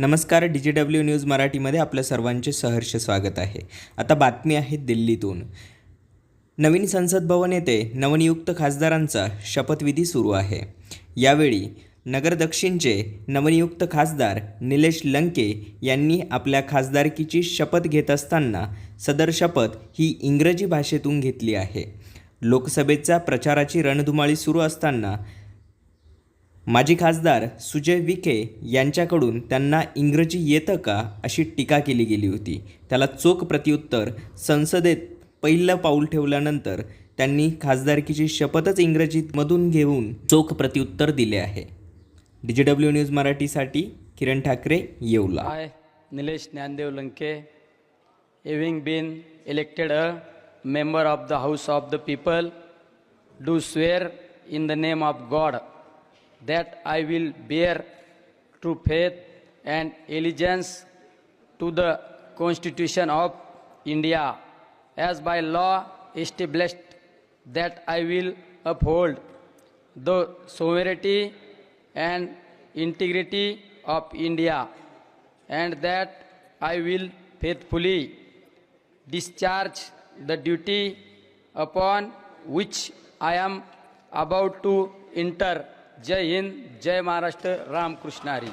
नमस्कार D G W news मराठीमध्ये आपलं सर्वांचे सहर्ष स्वागत आहे. आता बातमी आहे दिल्लीतून. नवीन संसद भवन येथे नवनियुक्त खासदारांचा शपथविधी सुरू आहे. यावेळी नगर दक्षिणचे नवनियुक्त खासदार निलेश लंके यांनी आपल्या खासदारकीची शपथ घेत असताना सदर शपथ ही इंग्रजी भाषेतून घेतली आहे. लोकसभेचा प्रचाराची रणधुमाळी सुरू असताना माजी खासदार सुजय विखे यांच्याकडून त्यांना इंग्रजी येतं का अशी टीका केली गेली होती. त्याला चोख प्रत्युत्तर संसदेत पहिलं पाऊल ठेवल्यानंतर त्यांनी खासदारकीची शपथच इंग्रजीमधून घेऊन चोख प्रत्युत्तर दिले आहे. डी जे डब्ल्यू न्यूज मराठीसाठी Kiran Thackeray Yeola. I Nilesh Dnyandev Lanke having been elected a member of the house of the people do swear in the name of God. That I will bear true faith and allegiance to the Constitution of India as by law established that I will uphold the sovereignty and integrity of India, and that I will faithfully discharge the duty upon which I am about to enter. Jai Hind Jai Maharashtra Ramkrishna Hari.